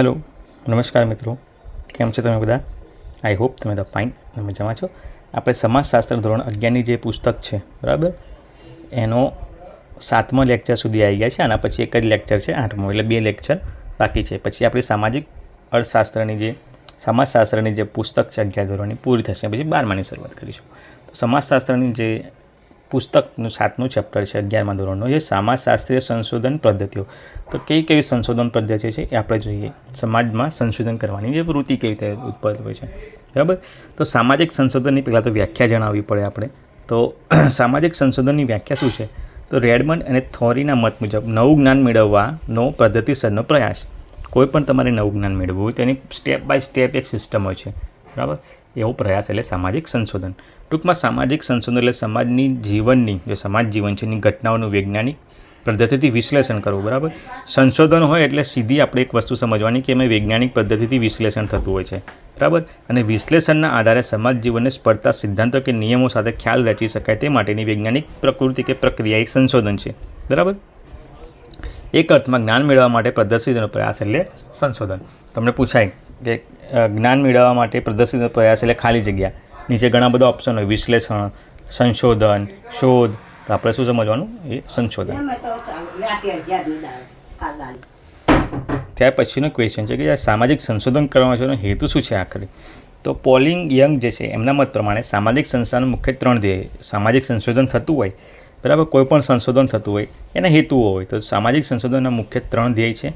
Hello, નમસ્કાર મિત્રો. કેમ છો તમે બધા? આઈ હોપ તમે બધા ફાઇન તમે મજામાં છો. આપણે સમાજશાસ્ત્ર ધોરણ અગિયારની જે પુસ્તક છે, બરાબર? એનો સાતમો લેક્ચર સુધી આવી ગયા છે, આના પછી એક જ લેક્ચર છે, આઠમો, એટલે બે લેક્ચર બાકી છે. પછી આપણી સામાજિક અર્થશાસ્ત્રની જે, સમાજશાસ્ત્રની જે પુસ્તક છે અગિયાર ધોરણની, પૂરી થશે. પછી બારમાની શરૂઆત કરીશું. તો સમાજશાસ્ત્રની જે પુસ્તકનું સાતનું ચેપ્ટર છે, અગિયારમાં ધોરણનું, જે સમાજશાસ્ત્રીય સંશોધન પદ્ધતિઓ. તો કઈ કઈ સંશોધન પદ્ધતિ છે એ આપણે જોઈએ. સમાજમાં સંશોધન કરવાની જે વૃત્તિ કેવી રીતે ઉત્પન્ન હોય છે. બરાબર? તો સામાજિક સંશોધનની પહેલાં તો વ્યાખ્યા જણાવવી પડે આપણે. તો સામાજિક સંશોધનની વ્યાખ્યા શું છે? તો રેડમંડ અને થોરીના મત મુજબ નવું જ્ઞાન મેળવવાનો પદ્ધતિસરનો પ્રયાસ. કોઈ પણ તમારે નવું જ્ઞાન મેળવવું હોય તેની સ્ટેપ બાય સ્ટેપ એક સિસ્ટમ હોય છે. બરાબર? એવો પ્રયાસ એટલે સામાજિક સંશોધન. ટૂંકમાં સામાજિક સંશોધન એટલે સમાજની જીવનની, જે સમાજ જીવન છે, એની ઘટનાઓનું વૈજ્ઞાનિક પદ્ધતિથી વિશ્લેષણ કરવું, બરાબર? સંશોધન હોય એટલે સીધી આપણે એક વસ્તુ સમજવાની કે એમાં વૈજ્ઞાનિક પદ્ધતિથી વિશ્લેષણ થતું હોય છે, બરાબર? અને વિશ્લેષણના આધારે સમાજ જીવનને સ્પર્ધતા સિદ્ધાંતો કે નિયમો સાથે ખ્યાલ રચી શકાય તે માટેની વૈજ્ઞાનિક પ્રકૃતિ કે પ્રક્રિયા એક સંશોધન છે, બરાબર? એક અર્થમાં જ્ઞાન મેળવવા માટે પ્રદર્શિતનો પ્રયાસ એટલે સંશોધન. તમને પૂછાય કે જ્ઞાન મેળવવા માટે પ્રદર્શિતનો પ્રયાસ એટલે ખાલી જગ્યા. નીચે ઘણા બધા ઓપ્શન હોય. વિશ્લેષણ સંશોધન શોધ. તો આપણે શું સમજવાનું? એ સંશોધન. ત્યાર પછીનો ક્વેશ્ચન છે કે સામાજિક સંશોધન કરવાનો છે હેતુ શું છે આખરે? તો પોલિંગ યંગ જે છે એમના મત પ્રમાણે સામાજિક સંસ્થાનું મુખ્ય ત્રણ ધ્યેય સામાજિક સંશોધન થતું હોય બરાબર? કોઈ પણ સંશોધન થતું હોય એના હેતુઓ હોય. તો સામાજિક સંશોધનના મુખ્ય ત્રણ ધ્યેય છે.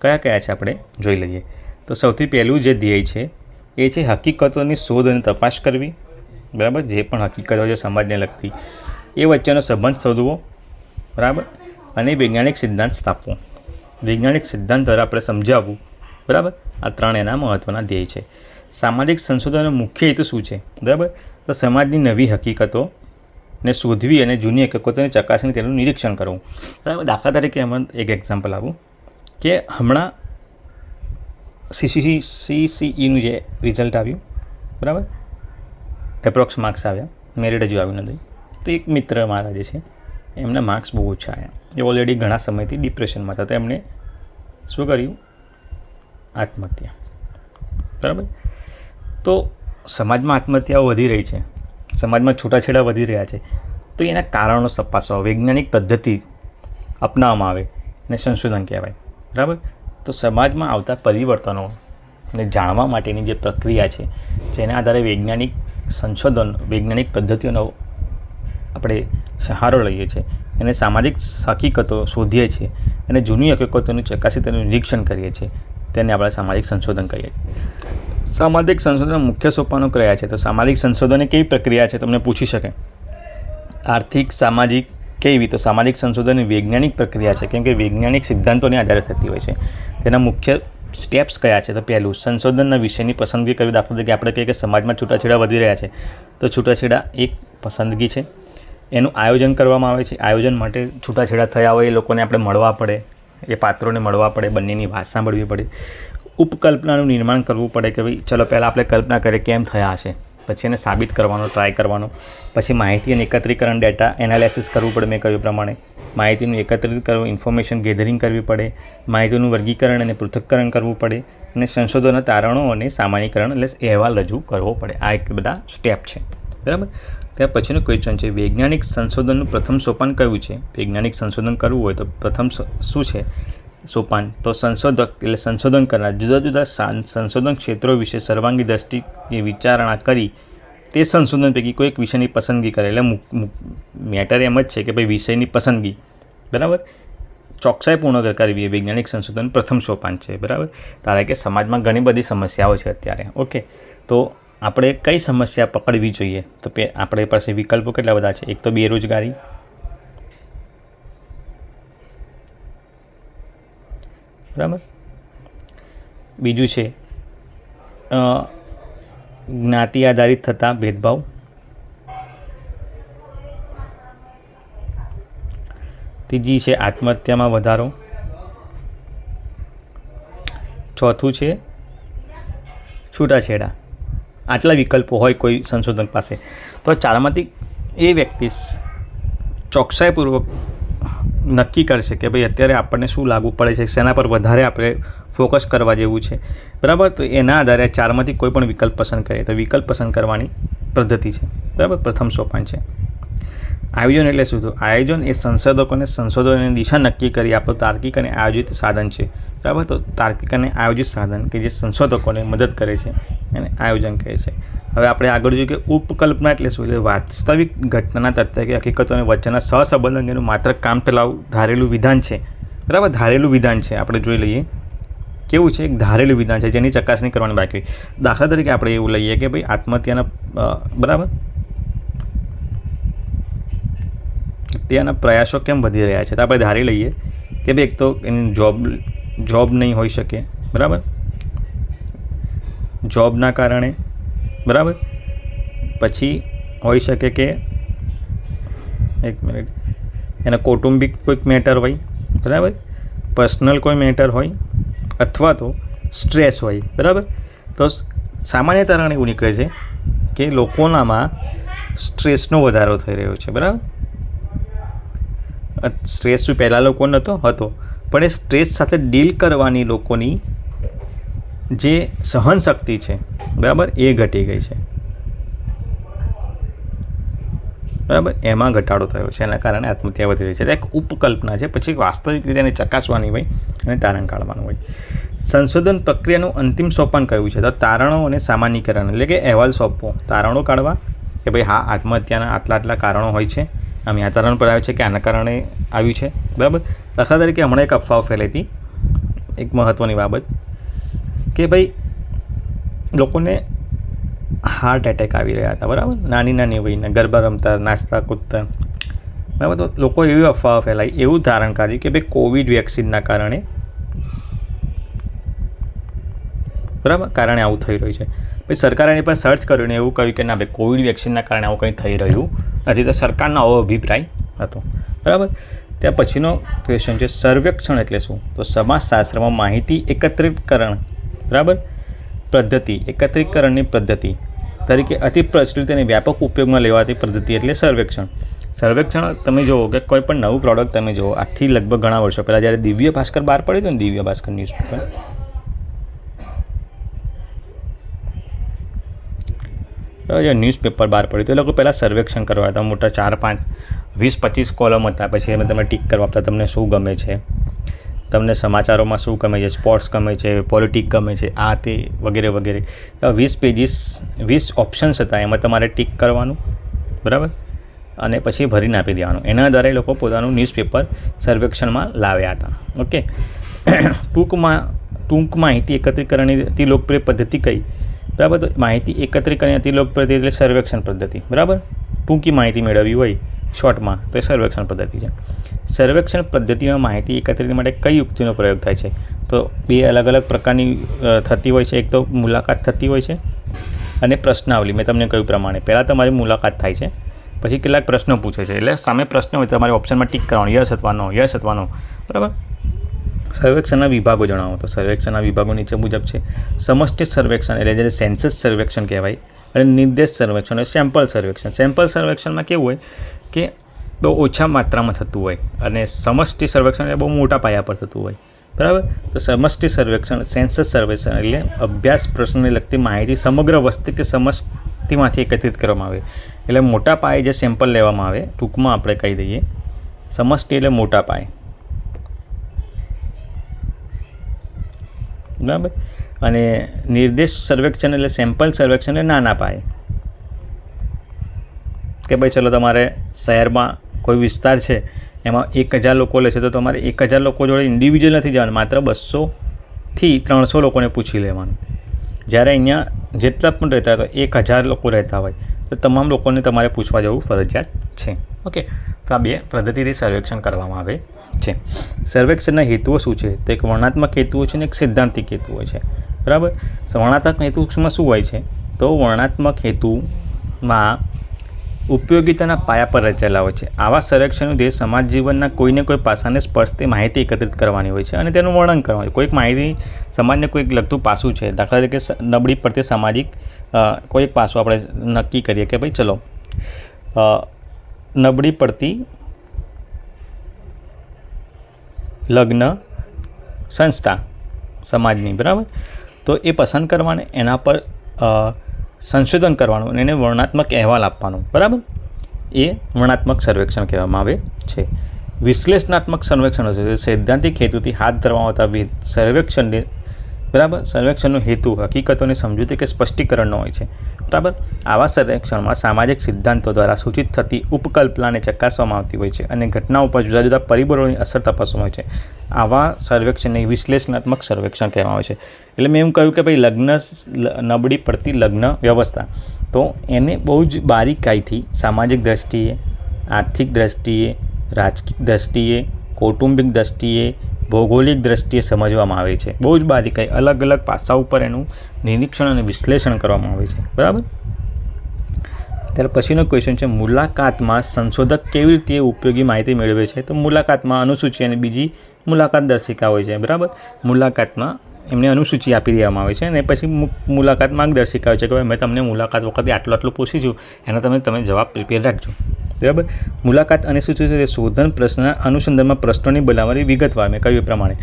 કયા કયા છે આપણે? જોઈ લઈએ. તો સૌથી પહેલું જે ધ્યેય છે એ છે હકીકતોની શોધ અને તપાસ કરવી. બરાબર? જે પણ હકીકતો છે સમાજને લગતી. એ વચ્ચેનો સંબંધ શોધવો. બરાબર? અને વૈજ્ઞાનિક સિદ્ધાંત સ્થાપવો. વૈજ્ઞાનિક સિદ્ધાંત દ્વારા આપણે સમજાવવું. બરાબર? આ ત્રણ એના મહત્ત્વના ધ્યેય છે. સામાજિક સંશોધનનો મુખ્ય હેતુ શું છે? બરાબર? તો સમાજની નવી હકીકતો ને શોધવી અને જૂની હકીકતોને ચકાસણી તેનું નિરીક્ષણ કરવું. બરાબર? દાખલા તરીકે એમાં એક એક્ઝામ્પલ આપું કે હમણાં સીસીસી સીસીઈનું જે રિઝલ્ટ આવ્યું, બરાબર? એપ્રોક્સ માર્ક્સ આવ્યા. મેરિટ હજુ આવ્યું નથી. તો એક મિત્ર મારા જે છે, એમના માર્ક્સ બહુ ઓછા આવ્યા. એ ઓલરેડી ઘણા સમયથી ડિપ્રેશનમાં હતા. એમણે શું કર્યું? આત્મહત્યા. બરાબર? તો સમાજમાં આત્મહત્યાઓ વધી રહી છે. સમાજમાં છૂટાછેડા વધી રહ્યા છે. તો એના કારણો તપાસવા. વૈજ્ઞાનિક પદ્ધતિ અપનાવવામાં આવે અને સંશોધન કહેવાય. બરાબર? તો સમાજમાં આવતા પરિવર્તનો ને જાણવા માટેની જે પ્રક્રિયા છે, જેના આધારે વૈજ્ઞાનિક સંશોધન, વૈજ્ઞાનિક પદ્ધતિઓનો આપણે સહારો લઈએ છીએ અને સામાજિક હકીકતો શોધીએ છીએ અને જૂની હકીકતોનું ચકાસી તેનું નિરીક્ષણ કરીએ છીએ. તેને આપણે સામાજિક સંશોધન કહીએ છીએ. સામાજિક સંશોધન મુખ્ય સોપાનો કયા છે, તો સામાજિક સંશોધન કેવી પ્રક્રિયા છે, તમને પૂછી શકે? આર્થિક, સામાજિક કેવી તો સામાજિક સંશોધન વૈજ્ઞાનિક પ્રક્રિયા છે. કેમ કે વૈજ્ઞાનિક સિદ્ધાંતોને આધારે થતી હોય છે. તેના મુખ્ય સ્ટેપ્સ કયા છે? તો પહેલું, સંશોધનના વિષયની પસંદગી કરવી. દાખલા તરીકે આપણે કહીએ કે સમાજમાં છૂટાછેડા વધી રહ્યા છે. તો છૂટાછેડા એક પસંદગી છે. એનું આયોજન કરવામાં આવે છે. આયોજન માટે છૂટાછેડા થયા હોય એ લોકોને આપણે મળવા પડે. એ પાત્રોને મળવા પડે. બંનેની વાત સાંભળવી પડે. ઉપકલ્પનાનું નિર્માણ કરવું પડે કે ભાઈ, ચલો, પહેલાં આપણે કલ્પના કરીએ કેમ થયા હશે. પછી એને સાબિત કરવાનો ટ્રાય કરવાનો. પછી માહિતી અને એકત્રીકરણ ડેટા એનાલિસિસ કરવું પડે મેં કહ્યું પ્રમાણે. માહિતીનું એકત્રિત કરવું ઇન્ફોર્મેશન ગેધરિંગ કરવી પડે. માહિતીનું વર્ગીકરણ અને પૃથક્કરણ કરવું પડે. અને સંશોધનના તારણો અને સામાન્યકરણ એટલે અહેવાલ રજૂ કરવો પડે. આ એક બધા સ્ટેપ છે. બરાબર? ત્યાર પછીનું ક્વેશ્ચન છે, વૈજ્ઞાનિક સંશોધનનું પ્રથમ સોપાન કયું છે? વૈજ્ઞાનિક સંશોધન કરવું હોય તો પ્રથમ શું છે? સોપાન. તો સંશોધક, એટલે સંશોધન કરનાર, જુદા જુદા સંશોધન ક્ષેત્રો વિશે સર્વાંગી દ્રષ્ટિની વિચારણા કરી તે સંશોધન પૈકી કોઈક વિષયની પસંદગી કરે. એટલે મેટર એમ જ છે કે ભાઈ વિષયની પસંદગી. બરાબર? ચોકસાઈ પૂર્ણ કરવી એ વૈજ્ઞાનિક સંશોધન પ્રથમ સોપાન છે. બરાબર? કારણ કે સમાજમાં ઘણી બધી સમસ્યાઓ છે અત્યારે. ઓકે. તો આપણે કઈ સમસ્યા પકડવી જોઈએ? તો આપણે પાસે વિકલ્પો કેટલા બધા છે? એક તો બેરોજગારી બરાબર? બીજું છે જ્ઞાતિ આધારિત થતા ભેદભાવ. ત્રીજી છે આત્મહત્યામાં વધારો. ચોથું છે છૂટાછેડા. આટલા વિકલ્પો હોય કોઈ સંશોધક પાસે. તો ચારમાંથી એ વ્યક્તિ ચોકસાઈપૂર્વક નક્કી કરશે કે ભાઈ અત્યારે આપણને શું લાગુ પડે છે, શેના પર વધારે આપણે ફોકસ કરવા જેવું છે. બરાબર? તો એના આધારે ચારમાંથી કોઈ પણ વિકલ્પ પસંદ કરીએ તો વિકલ્પ પસંદ કરવાની પદ્ધતિ છે. બરાબર? પ્રથમ સોપાન છે. આયોજન એટલે શું? તો આયોજન એ સંશોધકોને સંશોધનની દિશા નક્કી કરી આપણું તાર્કિક અને આયોજિત સાધન છે. બરાબર? તો તાર્કિક અને આયોજિત સાધન કે જે સંશોધકોને મદદ કરે છે એને આયોજન કહે છે. હવે આપણે આગળ જોઈએ કે ઉપકલ્પના એટલે શું? એટલે વાસ્તવિક ઘટનાના તથ્ય કે હકીકતો અને વચ્ચેના સહસંબંધ અંગેનું માત્ર કામ પેલાવું ધારેલું વિધાન છે. બરાબર? ધારેલું વિધાન છે. આપણે જોઈ લઈએ. કેવું છે? એક ધારેલું વિધાન છે જેની ચકાસણી કરવાની બાકી દાખલા તરીકે આપણે એવું લઈએ કે ભાઈ આત્મહત્યાના બરાબર? હત્યાના પ્રયાસો કેમ વધી રહ્યા છે? તો આપણે ધારી લઈએ કે ભાઈ એક તો એની જોબ જોબ નહીં હોઈ શકે. બરાબર? જોબના કારણે. બરાબર? પછી હોઈ શકે કે એક મિનિટ. એના કૌટુંબિક કોઈક મેટર હોય. બરાબર? પર્સનલ કોઈ મેટર હોય અથવા તો સ્ટ્રેસ હોય. બરાબર? તો સામાન્ય તારણ એવું નીકળે છે કે લોકોનામાં સ્ટ્રેસનો વધારો થઈ રહ્યો છે. બરાબર? સ્ટ્રેસ શું પહેલાં લોકો નહોતો હતો. પણ એ સ્ટ્રેસ સાથે ડીલ કરવાની લોકોની જે સહનશક્તિ છે, બરાબર, એ ઘટી ગઈ છે. બરાબર, એમાં ઘટાડો થયો છે, એના કારણે આત્મહત્યા વધી રહી છે. એક ઉપકલ્પના છે, પછી વાસ્તવિક રીતે એને ચકાસવાની હોય અને તારણ કાઢવાનું હોય. સંશોધન પ્રક્રિયાનું અંતિમ સોપાન કયું છે? તો તારણો અને સામાન્યીકરણ એટલે કે અહેવાલ સોંપવો. તારણો કાઢવા કે ભાઈ હા, આત્મહત્યાના આટલા આટલા કારણો હોય છે. આમ આ તારણ પર આવે છે કે આના કારણે આવ્યું છે. બરાબર? દાખલા તરીકે હમણાં એક અફવાઓ ફેલાઈ હતી. એક મહત્ત્વની બાબત કે ભાઈ, લોકોને હાર્ટ એટેક આવી રહ્યા હતા, બરાબર? નાની નાની વયના, ગરબા રમતા નાચતા કૂદતા. બરાબર? તો લોકો એવી અફવાઓ ફેલાઈ, એવું ધારણ કર્યું કે ભાઈ કોવિડ વેક્સિનના કારણે બરાબર? કારણે આવું થઈ રહ્યું છે. પછી સરકારે એની પર સર્ચ કર્યું ને એવું કહ્યું કે ના, ભાઈ કોવિડ વેક્સિનના કારણે આવું કંઈ થઈ રહ્યું નથી તો સરકારનો આવો અભિપ્રાય હતો. બરાબર? ત્યાં પછીનો ક્વેશ્ચન છે, સર્વેક્ષણ એટલે શું? તો સમાજશાસ્ત્રમાં માહિતી એકત્રિતકરણ બરાબર? પદ્ધતિ, એકત્રીકરણની પદ્ધતિ. તરીકે અતિ પ્રચલિત અને વ્યાપક ઉપયોગમાં લેવાતી પદ્ધતિ એટલે સર્વેક્ષણ. સર્વેક્ષણ તમે જુઓ કે કોઈ પણ નવું પ્રોડક્ટ તમે જુઓ, આજથી લગભગ ઘણા વર્ષો પહેલાં જ્યારે દિવ્ય ભાસ્કર બહાર પડ્યું હતું ને, દિવ્ય ભાસ્કર ન્યૂઝપેપર જે ન્યૂઝપેપર બહાર પડ્યું તો એ લોકો પહેલાં સર્વેક્ષણ કરવા હતા. મોટા ચાર, પાંચ, વીસ, પચીસ કોલમ હતા. પછી એમાં તમે ટીક કરવા આપતા. તમને શું ગમે છે? તમને સમાચારોમાં શું ગમે છે? સ્પોર્ટ્સ ગમે છે? પોલિટિક ગમે છે? આ તે વગેરે વગેરે. વીસ પેજીસ વીસ ઓપ્શન્સ હતા. એમાં તમારે ટીક કરવાનું. બરાબર? અને પછી ભરીને આપી દેવાનું. એના આધારે લોકો પોતાનું ન્યૂઝપેપર સર્વેક્ષણમાં લાવ્યા હતા. ઓકે? ટૂંકમાં, ટૂંક માહિતી એકત્રીકરણની લોકપ્રિય પદ્ધતિ કઈ? બરાબર તો માહિતી એકત્રીકરણ અતિ લોકપ્રિય એટલે સર્વેક્ષણ પદ્ધતિ, બરાબર? ટૂંકી માહિતી મેળવવી હોય, શોર્ટમાં, તો એ સર્વેક્ષણ પદ્ધતિ છે. સર્વેક્ષણ પદ્ધતિમાં માહિતી એકત્રિત માટે કઈ યુક્તિનો પ્રયોગ થાય છે? તો બે અલગ અલગ પ્રકારની થતી હોય છે. એક તો મુલાકાત થતી હોય છે અને પ્રશ્નાવલી. મેં તમને કહ્યું પ્રમાણે. પહેલાં તમારી મુલાકાત થાય છે, પછી કેટલાક પ્રશ્નો પૂછે છે. એટલે સામે પ્રશ્ન હોય તમારે ઓપ્શનમાં ટીક કરવાનો. યસ અથવા નો, યસ અથવા બરાબર? સર્વેક્ષણના વિભાગો જણાવો. તો સર્વેક્ષણના વિભાગો નીચે મુજબ છે. સમષ્ટિ સર્વેક્ષણ એટલે જેને સેન્સસ સર્વેક્ષણ કહેવાય અને નિર્દેશ સર્વેક્ષણ એટલે સેમ્પલ સર્વેક્ષણ. સેમ્પલ સર્વેક્ષણમાં કેવું હોય કે બહુ ઓછા માત્રામાં થતું હોય અને સમષ્ટિ સર્વેક્ષણ એટલે બહુ મોટા પાયા પર થતું હોય. બરાબર? તો સમષ્ટિ સર્વેક્ષણ, સેન્સસ સર્વેક્ષણ એટલે અભ્યાસ પ્રશ્નને લગતી માહિતી સમગ્ર વસ્તી કે સમષ્ટિમાંથી એકત્રિત કરવામાં આવે. એટલે મોટા પાયે જે સેમ્પલ લેવામાં આવે, ટૂંકમાં આપણે કહી દઈએ, સમષ્ટિ એટલે મોટા પાયે. બરાબર? અને નિર્દેશ સર્વેક્ષણ એટલે સેમ્પલ સર્વેક્ષણને નાના પાયે. કે ભાઈ ચલો તમારે શહેરમાં કોઈ વિસ્તાર છે, એમાં એક હજાર લોકો લેશે, તો તમારે એક હજાર લોકો જોડે ઇન્ડિવિજ્યુઅલ નથી જવાનું, માત્ર બસોથી ત્રણસો લોકોને પૂછી લેવાનું. જ્યારે અહીંયા જેટલા પણ રહેતા હોય તો એક હજાર લોકો રહેતા હોય, તો તમામ લોકોને તમારે પૂછવા જવું ફરજિયાત છે. ઓકે તો આ બે પદ્ધતિથી સર્વેક્ષણ કરવામાં આવે. છે. સર્વેક્ષણના હેતુઓ શું છે? તો એક વર્ણાત્મક હેતુઓ છે ને એક સિદ્ધાંતિક હેતુઓ છે. બરાબર? વર્ણાત્મક હેતુમાં શું હોય છે? તો વર્ણાત્મક હેતુમાં ઉપયોગિતાના પાયા પર રચાયેલા હોય છે. આવા સંરક્ષણ જે સમાજ જીવનના કોઈને કોઈ પાસાને સ્પર્શતી માહિતી એકત્રિત કરવાની હોય છે અને તેનું વર્ણન કરવાનું હોય કોઈક માહિતી સમાજને કોઈક લગતું પાસું છે. દાખલા તરીકે નબળી પડતી સામાજિક કોઈક પાસું આપણે નક્કી કરીએ કે ભાઈ ચલો નબળી પડતી લગ્ન સંસ્થા સમાજની, બરાબર? તો એ પસંદ કરવાને, એના પર સંશોધન કરવાનું અને એને વર્ણનાત્મક અહેવાલ આપવાનો, બરાબર? એ વર્ણનાત્મક સર્વેક્ષણ કહેવામાં આવે છે. વિશ્લેષણાત્મક સર્વેક્ષણો છે. સૈદ્ધાંતિક હેતુથી હાથ ધરવામાં આવતા સર્વેક્ષણને બરાબર? સર્વેક્ષણનો હેતુ હકીકતોને સમજૂતી કે સ્પષ્ટીકરણનો હોય છે. બરાબર? આવા સર્વેક્ષણમાં સામાજિક સિદ્ધાંતો દ્વારા સૂચિત થતી ઉપકલ્પનાને ચકાસવામાં આવતી હોય છે અને ઘટનાઓ પર જુદા જુદા પરિબળોની અસર તપાસવામાં આવે છે. આવા સર્વેક્ષણને વિશ્લેષણાત્મક સર્વેક્ષણ કહેવામાં આવે છે. એટલે મેં એમ કહ્યું કે ભાઈ લગ્ન નબળી પડતી લગ્ન વ્યવસ્થા. તો એને બહુ જ બારીકાઈથી સામાજિક દ્રષ્ટિએ, આર્થિક દ્રષ્ટિએ, રાજકીય દ્રષ્ટિએ, કૌટુંબિક દ્રષ્ટિએ ભૌગોલિક દ્રષ્ટિએ સમજવામાં આવે છે. બહુ જ બારીકાઈ અલગ અલગ પાસા ઉપર એનું નિરીક્ષણ અને વિશ્લેષણ કરવામાં આવે છે. બરાબર? ત્યાર પછીનો ક્વેશ્ચન છે, મુલાકાતમાં સંશોધક કેવી રીતે ઉપયોગી માહિતી મેળવે છે? તો મુલાકાતમાં અનુસૂચિ અને બીજી મુલાકાત દર્શિકા હોય છે. બરાબર? મુલાકાતમાં એમને અનુસૂચિ આપી દેવામાં આવે છે અને પછી મુલાકાત માર્ગદર્શિકા હોય છે કે ભાઈ મેં તમને મુલાકાત વખતે આટલું આટલું પૂછી છું, એના તમે તમે જવાબ પ્રિપેર રાખજો. બરાબર? મુલાકાત અને સૂચવે છે શોધન પ્રશ્ન અનુસંધાનમાં પ્રશ્નોની બનાવવાની વિગતવાર, મેં કહ્યું એ પ્રમાણે.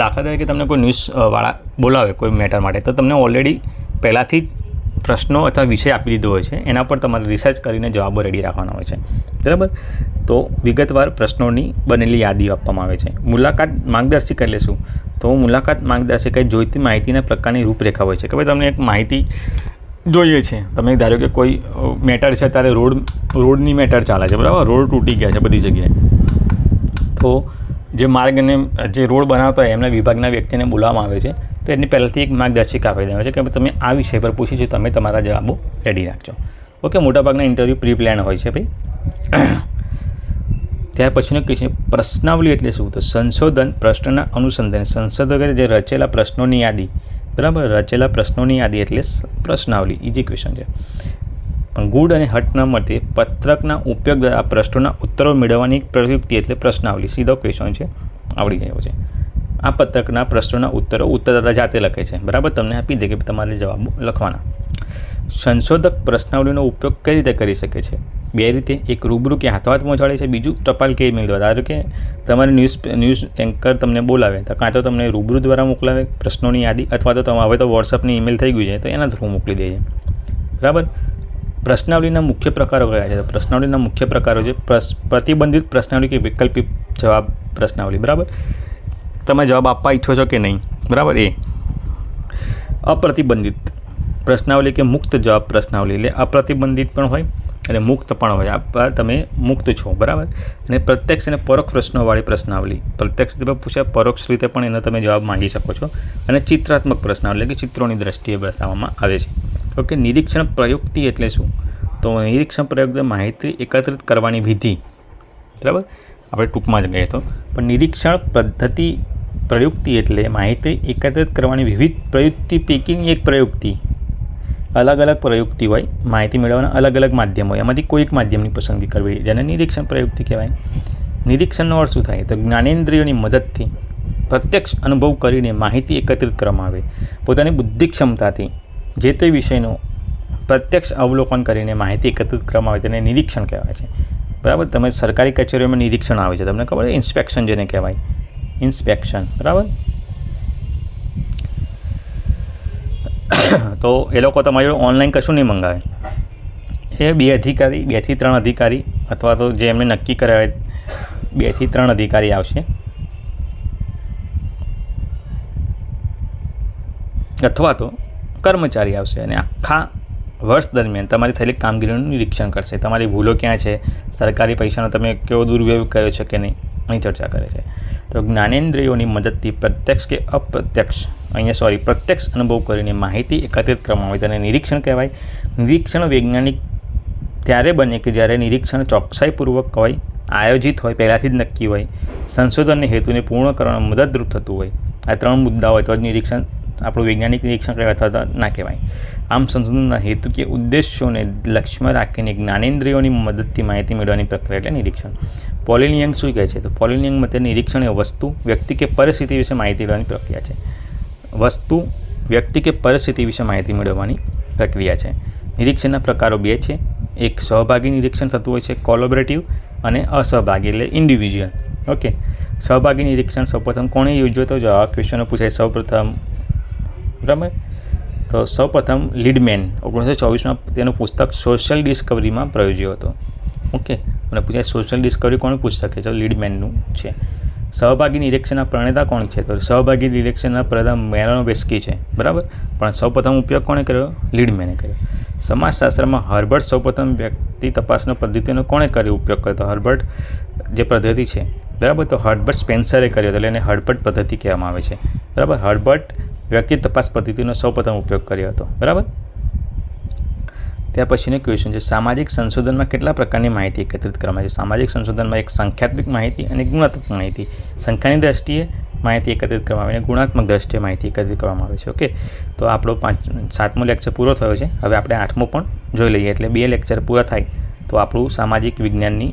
દાખલા તરીકે તમને કોઈ ન્યૂઝવાળા બોલાવે કોઈ મેટર માટે, તો તમને ઓલરેડી પહેલાંથી જ પ્રશ્નો અથવા વિષય આપી દીધો હોય છે, એના પર તમારે રિસર્ચ કરીને જવાબો રેડી રાખવાના હોય છે. બરાબર? તો વિગતવાર પ્રશ્નોની બનેલી યાદી આપવામાં આવે છે. મુલાકાત માર્ગદર્શિકા એટલે શું? તો મુલાકાત માર્ગદર્શિકા જોઈતી માહિતીના પ્રકારની રૂપરેખા હોય છે. કે ભાઈ તમને એક માહિતી જોઈએ છે. તમે ધારો કે કોઈ મેટર છે, ત્યારે રોડ, રોડની મેટર ચાલે છે, બરાબર? રોડ તૂટી ગયા છે બધી જગ્યાએ. તો જે માર્ગ અને જે રોડ બનાવતા હોય, એમના વિભાગના વ્યક્તિને બોલાવવામાં આવે છે. તો એની પહેલાંથી એક માર્ગદર્શિકા આપી દેવા છે કે તમે આ વિષય પર પૂછી છે તમે તમારા જવાબો રેડી રાખજો. ઓકે મોટાભાગના ઇન્ટરવ્યૂ પ્રી પ્લાન હોય છે ભાઈ. ત્યાર પછીનો ક્વેશ્ચન પ્રશ્નાવલી એટલે શું? તો સંશોધન પ્રશ્નના અનુસંધાન. સંશોધકે જે રચેલા પ્રશ્નોની યાદી, બરાબર? રચેલા પ્રશ્નોની યાદી એટલે પ્રશ્નાવલી ઇઝી ક્વેશ્ચન છે. પણ ગુડ અને હટના મતે પત્રકના ઉપયોગ દ્વારા પ્રશ્નોના ઉત્તરો મેળવવાની એક પ્રયુક્તિ એટલે પ્રશ્નાવલી. સીધો ક્વેશ્ચન છે. આવડી ગયો છે. આ પત્રકના પ્રશ્નોના ઉત્તરો ઉત્તરદાતા જાતે લખે છે. બરાબર? તમને આપી દે કે તમારે જવાબો લખવાના. સંશોધક પ્રશ્નાવલીનો ઉપયોગ કઈ રીતે કરી શકે છે? બે રીતે. એક રૂબરૂ કે હાથો હાથ પહોંચાડે છે. બીજું, ટપાલ કે કેવી દ્વારા ધારો કે તમારે ન્યૂઝ ન્યૂઝ એન્કર તમને બોલાવે, તો કાં તો તમને રૂબરૂ દ્વારા મોકલાવે પ્રશ્નોની યાદી, અથવા તો તમે હવે તો વોટ્સઅપની ઈમેલ થઈ ગયું છે, તો એના થ્રુ મોકલી દે છે. બરાબર? પ્રશ્નાવલીના મુખ્ય પ્રકારો કયા છે? તો પ્રશ્નાવલીના મુખ્ય પ્રકારો છે પ્રતિબંધિત પ્રશ્નાવલી કે વૈકલ્પિક જવાબ પ્રશ્નાવલી. બરાબર? તમે જવાબ આપવા ઈચ્છો છો કે નહીં? બરાબર? એ. અપ્રતિબંધિત. પ્રશ્નાવલી કે મુક્ત જવાબ પ્રશ્નાવલી. એટલે અપ્રતિબંધિત પણ હોય અને મુક્ત પણ હોય. આ તમે મુક્ત છો. બરાબર? અને પ્રત્યક્ષ અને પરોક્ષ પ્રશ્નોવાળી પ્રશ્નાવલી. પ્રત્યક્ષ રીતે પૂછ્યા, પરોક્ષ રીતે પણ એનો તમે જવાબ માંગી શકો છો. અને ચિત્રાત્મક પ્રશ્નાવલી કે ચિત્રોની દ્રષ્ટિએ બતાવવામાં આવે છે. ઓકે નિરીક્ષણ પ્રયુક્તિ એટલે શું? તો નિરીક્ષણ પ્રયોગ માહિતી એકત્રિત કરવાની વિધિ. બરાબર? આપણે ટૂંકમાં જ કહીએ તો. પણ નિરીક્ષણ પદ્ધતિ, પ્રયુક્તિ એટલે માહિતી એકત્રિત કરવાની વિવિધ પ્રયુક્તિ પૈકીની એક પ્રયુક્તિ. અલગ અલગ પ્રયુક્તિ હોય, માહિતી મેળવવાના અલગ અલગ માધ્યમ હોય. એમાંથી કોઈક માધ્યમની પસંદગી કરવી જેને નિરીક્ષણ પ્રયુક્તિ કહેવાય. નિરીક્ષણનો અર્થ શું થાય? તો જ્ઞાનેન્દ્રિયોની મદદથી પ્રત્યક્ષ અનુભવ કરીને માહિતી એકત્રિત કરવામાં આવે. પોતાની બુદ્ધિ ક્ષમતાથી જે તે વિષયનું પ્રત્યક્ષ અવલોકન કરીને માહિતી એકત્રિત કરવામાં આવે તેને નિરીક્ષણ કહેવાય છે. બરાબર? તમે સરકારી કચેરીઓમાં નિરીક્ષણ આવે છે. તમને ખબર છે? ઇન્સ્પેક્શન જેને કહેવાય. ઇન્સ્પેક્શન. બરાબર? તો એ લોકો તમારી ઓનલાઈન કશું નહીં મંગાવે? એ બે અધિકારી બેથી ત્રણ અધિકારી અથવા તો જે એમને નક્કી કરાવે બેથી ત્રણ અધિકારી આવશે. અથવા તો કર્મચારી આવશે અને આખા વર્ષ દરમિયાન તમારી થયેલી કામગીરીનું નિરીક્ષણ કરશે. તમારી ભૂલો ક્યાં છે? સરકારી પૈસાનો તમે કેવો દુરુપયોગ કર્યો છે કે નહીં? અહીં ચર્ચા કરે છે. તો જ્ઞાનેન્દ્રિયોની મદદથી પ્રત્યક્ષ કે અપ્રત્યક્ષ? અહીંયા સોરી પ્રત્યક્ષ અનુભવ કરીને માહિતી એકત્રિત કરવામાં આવે. તેને નિરીક્ષણ કહેવાય. નિરીક્ષણ વૈજ્ઞાનિક ત્યારે બને કે જ્યારે નિરીક્ષણ ચોકસાઈપૂર્વક હોય, આયોજિત હોય, પહેલાંથી જ નક્કી હોય. સંશોધનને હેતુને પૂર્ણ કરવામાં મદદરૂપ થતું હોય. આ ત્રણ મુદ્દા હોય તો જ નિરીક્ષણ આપણું વૈજ્ઞાનિક નિરીક્ષણ કહેવાય અથવા ના કહેવાય. આમ સંશોધનના હેતુ કે ઉદ્દેશ્યોને લક્ષ્યમાં રાખીને જ્ઞાનેન્દ્રિયોની મદદથી માહિતી મેળવવાની પ્રક્રિયા એટલે નિરીક્ષણ. પોલિનિયંગ શું કહે છે? તો પોલિનિયંગ મતે નિરીક્ષણ એ વસ્તુ, વ્યક્તિ કે પરિસ્થિતિ વિશે માહિતી મેળવવાની પ્રક્રિયા છે. વસ્તુ, વ્યક્તિ કે પરિસ્થિતિ વિશે માહિતી મેળવવાની પ્રક્રિયા છે. નિરીક્ષણના પ્રકારો બે છે. એક સહભાગી નિરીક્ષણ થતું હોય છે કોલોબરેટિવ અને અસહભાગી એટલે ઇન્ડિવિજ્યુઅલ ઓકે. સહભાગી નિરીક્ષણ સૌપ્રથમ કોણે યોજ્યો તો જવાબ ક્વેશ્ચનો પૂછાય. સૌપ્રથમ બરાબર? તો સૌપ્રથમ લીડમેન ઓગણીસો ચોવીસમાં તેનું પુસ્તક સોશિયલ ડિસ્કવરીમાં પ્રયોજ્યો હતો. ઓકે? અને પૂછાય સોશિયલ ડિસ્કવરી કોનું પુસ્તક છે? તો લીડમેનનું છે. સહભાગી નિરીક્ષણના પ્રણેતા કોણ છે? તો સહભાગી નિરીક્ષણના પ્રણેતા મેરોનો બેસ્કી છે. બરાબર? પણ સૌપ્રથમ ઉપયોગ કોણે કર્યો? લીડમેને કર્યો. સમાજશાસ્ત્રમાં હર્બર્ટ સૌપ્રથમ વ્યક્તિ તપાસનો પદ્ધતિનો કોણે કર્યો ઉપયોગ કર્યો? તો હર્બર્ટ જે પદ્ધતિ છે. બરાબર? તો હર્બર્ટ સ્પેન્સરે કર્યો એટલે એને હર્બર્ટ પદ્ધતિ કહેવામાં આવે છે. બરાબર? હર્બર્ટ વ્યક્તિ તપાસ પદ્ધતિનો સૌપ્રથમ ઉપયોગ કર્યો હતો. બરાબર? ત્યાર પછીનો ક્વેશ્ચન છે, સામાજિક સંશોધનમાં કેટલા પ્રકારની માહિતી એકત્રિત કરવામાં આવે? છે સામાજિક સંશોધનમાં એક સંખ્યાત્મક માહિતી અને ગુણાત્મક માહિતી. સંખ્યાની દ્રષ્ટિએ માહિતી એકત્રિત કરવામાં આવે અને ગુણાત્મક દ્રષ્ટિએ માહિતી એકત્રિત કરવામાં આવે છે, ઓકે? તો આપણો પાંચ, સાતમો લેક્ચર પૂરો થયો છે. હવે આપણે આઠમો પણ જોઈ લઈએ. એટલે બે લેક્ચર પૂરા થાય તો આપણું સામાજિક વિજ્ઞાનની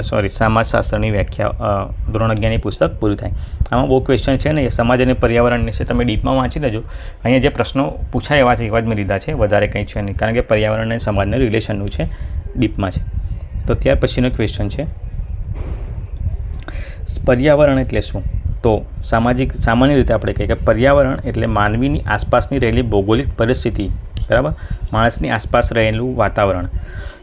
સોરી સમાજશાસ્ત્રની વ્યાખ્યા ધોરણ અગિયારની પુસ્તક પૂરું થાય. આમાં બહુ ક્વેશ્ચન છે ને, એ સમાજ અને પર્યાવરણ વિશે તમે ડીપમાં વાંચી લેજો. અહીંયા જે પ્રશ્નો પૂછાય એવા છે, એવા જ મેં લીધા છે, વધારે કંઈ છે નહીં. કારણ કે પર્યાવરણ અને સમાજના રિલેશનનું છે ડીપમાં છે. તો ત્યાર પછીનો ક્વેશ્ચન છે. પર્યાવરણ એટલે શું? તો સામાજિક, સામાન્ય રીતે આપણે કહીએ કે પર્યાવરણ એટલે માનવીની આસપાસની રહેલી ભૌગોલિક પરિસ્થિતિ, બરાબર? માણસની આસપાસ રહેલું વાતાવરણ.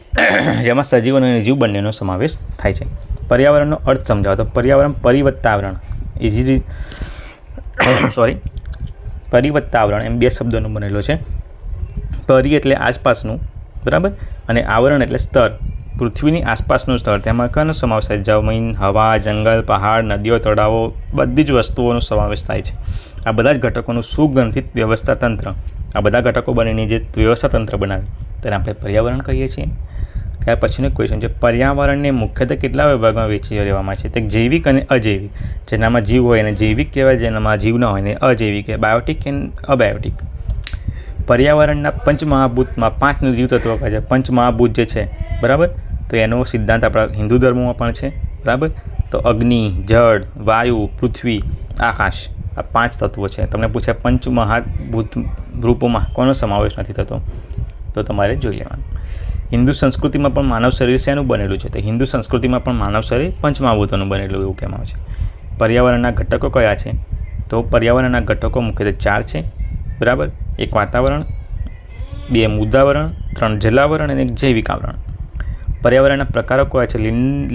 જેમાં સજીવ અને નિર્જીવ બંનેનો સમાવેશ થાય છે. પર્યાવરણનો અર્થ સમજાવો. તો પર્યાવરણ પરિવર્તાવરણ ઇઝીલી સોરી પરિવર્તાવરણ એમ બે શબ્દોનો બનેલો છે. પરી એટલે આસપાસનું, બરાબર? અને આવરણ એટલે સ્તર. પૃથ્વીની આસપાસનું સ્તર. તેમાં કનો સમાવેશ થાય? જમીન, હવા, જંગલ, પહાડ, નદીઓ, તળાવો, બધી જ વસ્તુઓનો સમાવેશ થાય છે. આ બધા જ ઘટકોનું સુગંધિત વ્યવસ્થા તંત્ર. આ બધા ઘટકો બનીને જે વ્યવસ્થા તંત્ર બનાવે, તેને આપણે પર્યાવરણ કહીએ છીએ. ત્યાર પછીનો ક્વેશ્ચન છે, પર્યાવરણને મુખ્યત્વે કેટલા વિભાગમાં વેચી લેવામાં છે? તે જૈવિક અને અજૈવિક, જેનામાં જીવ હોય એને જૈવિક કહેવાય, જેનામાં જીવ ન હોય એને અજૈવિક કહેવાય, બાયોટિક એન્ડ અબાયોટિક. પર્યાવરણના પંચમહાભૂતમાં પાંચ જીવ તત્વો કહે છે. પંચમહાભૂત જે છે, બરાબર? તો એનો સિદ્ધાંત આપણા હિન્દુ ધર્મમાં પણ છે, બરાબર? તો અગ્નિ, જળ, વાયુ, પૃથ્વી, આકાશ, આ પાંચ તત્વો છે. તમને પૂછે પંચમહાભૂત રૂપોમાં કોનો સમાવેશ નથી થતો? તો તમારે જોઈ લેવાનું હિન્દુ સંસ્કૃતિમાં પણ માનવ શરીર શેનું બનેલું છે? તો હિન્દુ સંસ્કૃતિમાં પણ માનવ શરીર પંચમહાભૂતોનું બનેલું એવું કહેવામાં છે. પર્યાવરણના ઘટકો કયા છે? તો પર્યાવરણના ઘટકો મુખ્યત્વે ચાર છે. બરાબર? એક વાતાવરણ, બે મુદ્દાવરણ, ત્રણ જલાવરણ અને એક જૈવિક આવરણ. પર્યાવરણના પ્રકારો કયા છે?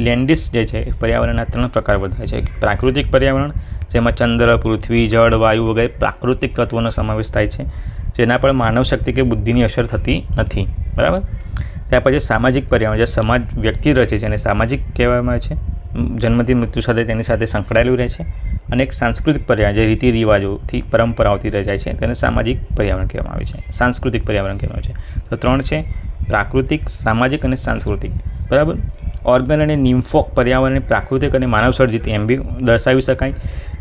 લેન્ડિસ જે છે પર્યાવરણના ત્રણ પ્રકાર બધા છે. પ્રાકૃતિક પર્યાવરણ, જેમાં ચંદ્ર, પૃથ્વી, જળ, વાયુ વગેરે પ્રાકૃતિક તત્વોનો સમાવેશ થાય છે, જેના પર માનવ શક્તિ કે બુદ્ધિની અસર થતી નથી. બરાબર? ત્યાર પછી સામાજિક પર્યાવરણ જે સમાજ વ્યક્તિ રચે છે અને સામાજિક કહેવામાં આવે છે જન્મથી મૃત્યુ સાથે તેની સાથે સંકળાયેલું રહે છે અને એક સાંસ્કૃતિક પર્યાવરણ, જે રીતિ રિવાજોથી, પરંપરાઓથી રચાય છે, તેને સામાજિક પર્યાવરણ કહેવામાં આવે છે. સાંસ્કૃતિક પર્યાવરણ કહેવામાં છે. તો ત્રણ છે, પ્રાકૃતિક, સામાજિક અને સાંસ્કૃતિક. બરાબર? ઓર્ગન અને નિમ્ફોક પર્યાવરણને પ્રાકૃતિક અને માનવ સર્જિત એમ બી દર્શાવી શકાય.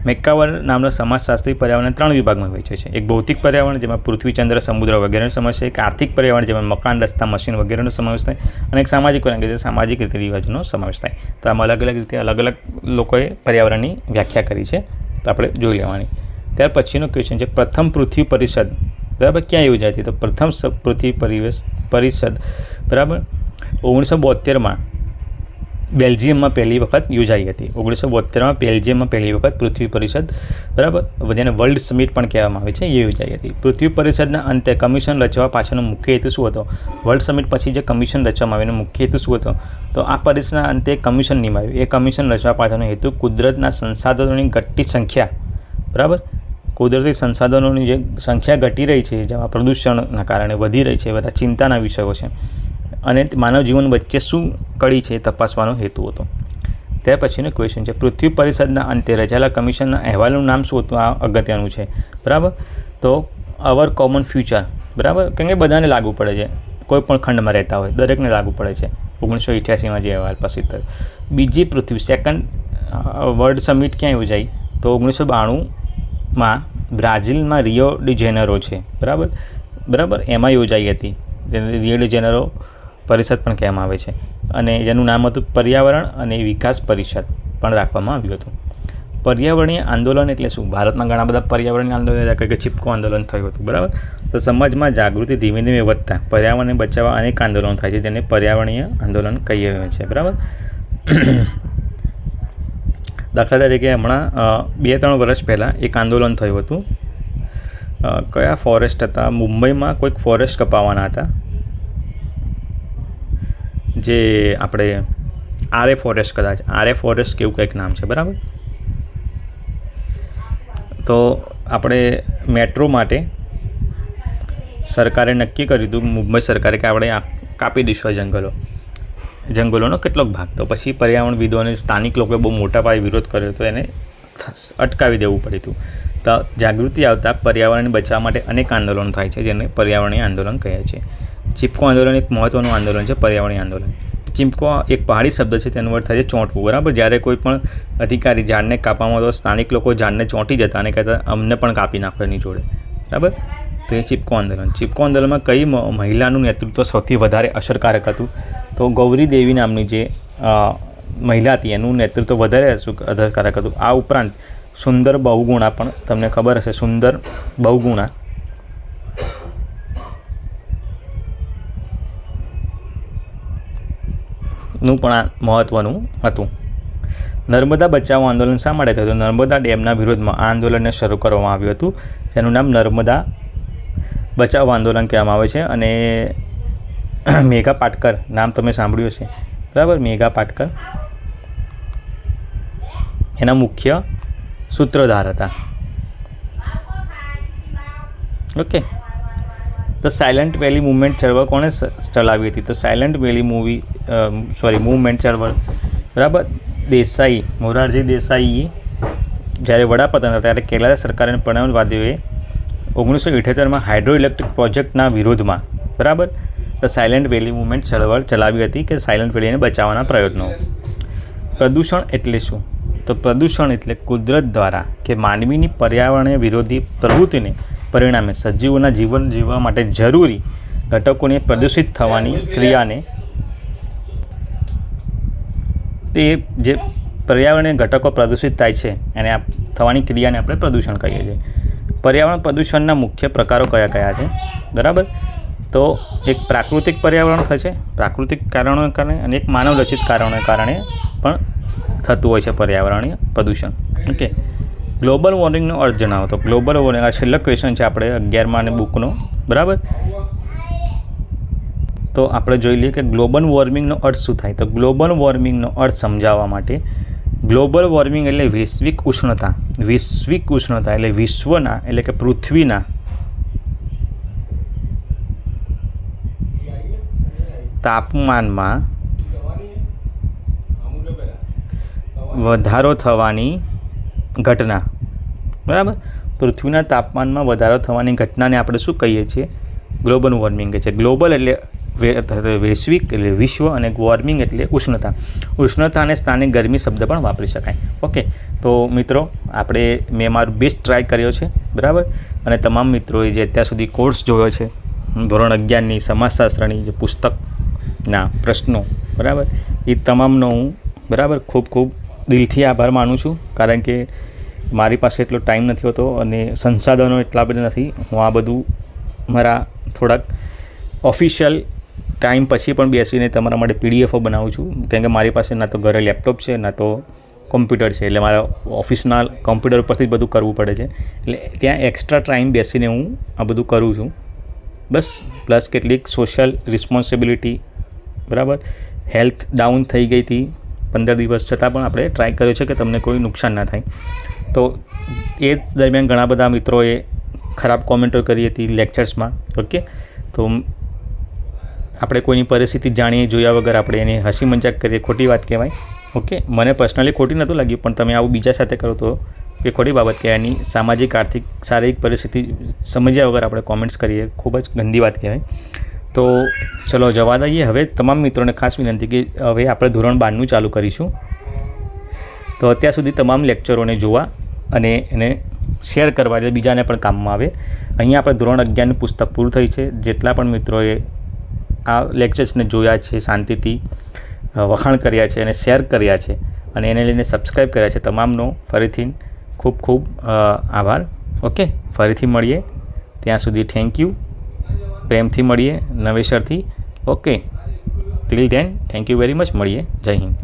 મેક્કાવર નામનો સમાજશાસ્ત્રી પર્યાવરણ ત્રણ વિભાગમાં વહેંચે છે. એક ભૌતિક પર્યાવરણ, જેમાં પૃથ્વી ચંદ્ર સમુદ્ર વગેરેનો સમાવેશ છે. એક આર્થિક પર્યાવરણ, જેમાં મકાન, રસ્તા, મશીન વગેરેનો સમાવેશ થાય અને એક સામાજિક પર્યાવરણ જે સામાજિક રીતિ રિવાજોનો સમાવેશ થાય તો આમાં અલગ અલગ રીતે અલગ અલગ લોકોએ પર્યાવરણની વ્યાખ્યા કરી છે. તો આપણે જોઈ લેવાની. ત્યાર પછીનો ક્વેશ્ચન છે, પ્રથમ પૃથ્વી પરિષદ. બરાબર, ક્યાં યોજાઈ હતી? તો પ્રથમ પૃથ્વી પરિવેશ, પરિષદ. બરાબર? ઓગણીસો બોતેરમાં બેલ્જિયમમાં પહેલી વખત યોજાઈ હતી. ઓગણીસો બોતેરમાં બેલ્જિયમમાં પહેલી વખત પૃથ્વી પરિષદ, બરાબર? જેને વર્લ્ડ સમિટ પણ કહેવામાં આવે છે, એ યોજાઈ હતી. પૃથ્વી પરિષદના અંતે કમિશન રચવા પાછળનો મુખ્ય હેતુ શું હતો? વર્લ્ડ સમિટ પછી જે કમિશન રચવામાં આવ્યું એનો મુખ્ય હેતુ શું હતો? તો આ પરિષદના અંતે કમિશન નિમાવ્યું. એ કમિશન રચવા પાછળનો હેતુ કુદરતના સંસાધનોની ઘટતી સંખ્યા, બરાબર? કુદરતી સંસાધનોની જે સંખ્યા ઘટી રહી છે, જેમાં પ્રદૂષણના કારણે વધી રહી છે, બધા ચિંતાના વિષયો છે. અને માનવ જીવન વચ્ચે શું કડી છે તપાસવાનો હેતુ હતો. ત્યાર પછીનો ક્વેશ્ચન છે, પૃથ્વી પરિષદના અંતે રચાયેલા કમિશનના અહેવાલનું નામ શું હતું? આ અગત્યનું છે. બરાબર? તો અવર કોમન ફ્યુચર બરાબર? કેમ કે બધાને લાગુ પડે છે. કોઈ પણ ખંડમાં રહેતા હોય, દરેકને લાગુ પડે છે. ઓગણીસો અઠ્યાસીમાં જે અહેવાલ થયો. બીજી પૃથ્વી સેકન્ડ વર્લ્ડ સમિટ ક્યાં યોજાઈ? તો ઓગણીસો બાણુંમાં બ્રાઝિલમાં રિયો ડી જેનેરો છે. બરાબર? બરાબર? એમાં યોજાઈ હતી. રિયો ડી જેનેરો પરિષદ પણ કહેવામાં આવે છે. અને જેનું નામ હતું પર્યાવરણ અને વિકાસ પરિષદ પણ રાખવામાં આવ્યું હતું. પર્યાવરણીય આંદોલન એટલે શું? ભારતમાં ઘણા બધા પર્યાવરણીય આંદોલન કે ચીપકો આંદોલન થયું હતું. બરાબર? તો સમાજમાં જાગૃતિ ધીમે ધીમે વધતા પર્યાવરણને બચાવવા અનેક આંદોલનો થાય છે, જેને પર્યાવરણીય આંદોલન કહીએ છે બરાબર? દાખલા તરીકે હમણાં બે ત્રણ વર્ષ પહેલાં એક આંદોલન થયું હતું. કયા ફોરેસ્ટ હતા? મુંબઈમાં કોઈક ફોરેસ્ટ કપાવવાના હતા. જે આપણે આરે ફોરેસ્ટ કદાચ, આરે ફોરેસ્ટ કેવું કંઈક નામ છે, બરાબર? તો આપણે મેટ્રો માટે સરકારે નક્કી કર્યું હતું, મુંબઈ સરકારે કે આપણે કાપી દઈશું આ જંગલો. જંગલોનો કેટલોક ભાગ. તો પછી પર્યાવરણવિદો અને સ્થાનિક લોકોએ બહુ મોટા પાયે વિરોધ કર્યો હતો, એને અટકાવી દેવું પડ્યું હતું. તો જાગૃતિ આવતા પર્યાવરણને બચાવવા માટે અનેક આંદોલન થાય છે, જેને પર્યાવરણીય આંદોલન કહે છે. ચીપકો આંદોલન એક મહત્ત્વનું આંદોલન છે, પર્યાવરણીય આંદોલન. ચિપકો એક પહાડી શબ્દ છે, તેનો અર્થ થાય છે ચોંટવું, બરાબર? જ્યારે કોઈ પણ અધિકારી ઝાડને કાપવામાં તો સ્થાનિક લોકો ઝાડને ચોંટી જતા અને કહેતા, અમને પણ કાપી નાખો એની જોડે. બરાબર? તો એ ચીપકો આંદોલન. ચીપકો આંદોલનમાં કઈ મહિલાનું નેતૃત્વ સૌથી વધારે અસરકારક હતું? તો ગૌરી દેવી નામની જે મહિલા હતી, એનું નેતૃત્વ વધારે અસુ- અસરકારક હતું. આ ઉપરાંત સુંદર બહુગુણા પણ તમને ખબર હશે. સુંદર બહુગુણા નું પણ મહત્ત્વનું હતું. નર્મદા બચાવો આંદોલન શા માટે થયું? નર્મદા ડેમના વિરોધમાં આ આંદોલનને શરૂ કરવામાં આવ્યું હતું. જેનું નામ નર્મદા બચાવ આંદોલન કહેવામાં આવે છે અને મેઘા પાટકર, નામ તમે સાંભળ્યું હશે. બરાબર? મેઘા પાટકર. એના મુખ્ય સૂત્રધાર હતા. ઓકે. તો સાયલન્ટ વેલી મુવમેન્ટ ચળવળ કોણે ચલાવી હતી? તો silent valley movie sorry movement ચળવળ બરાબર? દેસાઈ, મોરારજી દેસાઈએ જ્યારે વડાપ્રધાન હતા, ત્યારે કેરળ સરકારે અને ઓગણીસો ઇઠ્યોતેરમાં હાઇડ્રો ઇલેક્ટ્રિક પ્રોજેક્ટના વિરોધમાં, બરાબર? તો સાયલન્ટ વેલી મુવમેન્ટ ચળવળ ચલાવી હતી કે સાયલન્ટ વેલીને બચાવવાના પ્રયત્નો? પ્રદૂષણ એટલે શું? તો પ્રદૂષણ એટલે કુદરત દ્વારા કે માનવીની પર્યાવરણીય વિરોધી પ્રવૃત્તિને પરિણામે સજીવોના જીવન જીવવા માટે જરૂરી ઘટકોની પ્રદૂષિત થવાની ક્રિયાને તે જે પર્યાવરણીય ઘટકો પ્રદૂષિત થાય છે, એને થવાની ક્રિયાને આપણે પ્રદૂષણ કહીએ છીએ. પર્યાવરણ પ્રદૂષણના મુખ્ય પ્રકારો કયા કયા છે? બરાબર? તો એક પ્રાકૃતિક પર્યાવરણ થશે પ્રાકૃતિક કારણોને કારણે અને એક માનવ રચિત કારણોને કારણે પણ થતું હોય છે પર્યાવરણીય પ્રદૂષણ. ઓકે. ગ્લોબલ વોર્મિંગનો અર્થ જણાવો. તો ગ્લોબલ વોર્મિંગ આ છેલ્લો ક્વેશ્ચન છે આપણે અગિયારમાં અને બુકનો. બરાબર? તો આપણે જોઈ લઈએ કે ગ્લોબલ વોર્મિંગનો અર્થ શું થાય? તો ગ્લોબલ વોર્મિંગનો અર્થ સમજાવવા માટે ગ્લોબલ વોર્મિંગ એટલે વૈશ્વિક ઉષ્ણતા. વૈશ્વિક ઉષ્ણતા એટલે વિશ્વના, એટલે કે પૃથ્વીના તાપમાનમાં વધારો થવાની ઘટના. બરાબર? પૃથ્વીના તાપમાનમાં વધારો થવાની ઘટનાને આપણે શું કહીએ છીએ? ગ્લોબલ વોર્મિંગ છે. ગ્લોબલ એટલે વૈશ્વિક એટલે વિશ્વ અને વોર્મિંગ એટલે ઉષ્ણતા. ઉષ્ણતા અને સ્થાનિક ગરમી શબ્દ પણ વાપરી શકાય. ઓકે, તો મિત્રો, આપણે, મેં મારું બેસ્ટ ટ્રાય કર્યો છે. બરાબર? અને તમામ મિત્રોએ જે અત્યાર સુધી કોર્સ જોયો છે ધોરણ અગિયારની સમાજશાસ્ત્રની જે પુસ્તકના પ્રશ્નો. બરાબર? એ તમામનો હું બરાબર ખૂબ ખૂબ દિલથી આભાર માનું છું, કારણ કે મારી પાસે એટલો ટાઈમ નથી હોતો અને સંસાધનો એટલા બધા નથી. હું આ બધું મારા થોડાક ઓફિશિયલ ટાઈમ પછી પણ બેસીને તમારા માટે પીડીએફો બનાવું છું. કેમ કે મારી પાસે ના તો ઘરે લેપટોપ છે, ના તો કોમ્પ્યુટર છે. એટલે મારા ઓફિસના કોમ્પ્યુટર પરથી જ બધું કરવું પડે છે. એટલે ત્યાં એક્સ્ટ્રા ટાઈમ બેસીને હું આ બધું કરું છું. બસ. પ્લસ કેટલીક સોશિયલ રિસ્પોન્સિબિલિટી બરાબર? હેલ્થ ડાઉન થઈ ગઈ હતી પંદર દિવસ છતાં પણ આપણે ટ્રાય કર્યો છે કે તમને કોઈ નુકસાન ના થાય. તો એ દરમિયાન ઘણા બધા મિત્રોએ ખરાબ કોમેન્ટો કરી હતી લેક્ચર્સમાં ઓકે તો આપણે કોઈની પરિસ્થિતિ જાણીએ, જોયા વગર આપણે એની હસી મજાક કરીએ, ખોટી વાત કહેવાય ઓકે મને પર્સનલી ખોટી નહોતું લાગ્યું, પણ તમે આવું બીજા સાથે કરો તો એ ખોટી બાબત કહેવાય. એની સામાજિક, આર્થિક, શારીરિક પરિસ્થિતિ સમજ્યા વગર આપણે કોમેન્ટ્સ કરીએ, ખૂબ જ ગંદી વાત કહેવાય. તો ચલો, જવા દઈએ. હવે તમામ મિત્રોને ખાસ વિનંતી કે હવે આપણે ધોરણ બારનું ચાલુ કરીશું. તો અત્યાર સુધી તમામ લેક્ચરોને જોવા અને એને શેર કરવા એટલે બીજાને પણ કામમાં આવે. અહીંયા આપણે ધોરણ અગિયારનું પુસ્તક પૂરું થઈ છે. જેટલા પણ મિત્રોએ આ લેક્ચર્સને જોયા છે, શાંતિથી વખાણ કર્યા છે અને શેર કર્યા છે અને એને લઈને સબસ્ક્રાઈબ કર્યા છે તમામનો, ફરીથી ખૂબ ખૂબ આભાર. ઓકે, ફરીથી મળીએ. ત્યાં સુધી થેન્ક યુ. પ્રેમથી મળીએ નવેસરથી. Okay till then thank you very much મળીએ. જય હિન્દ.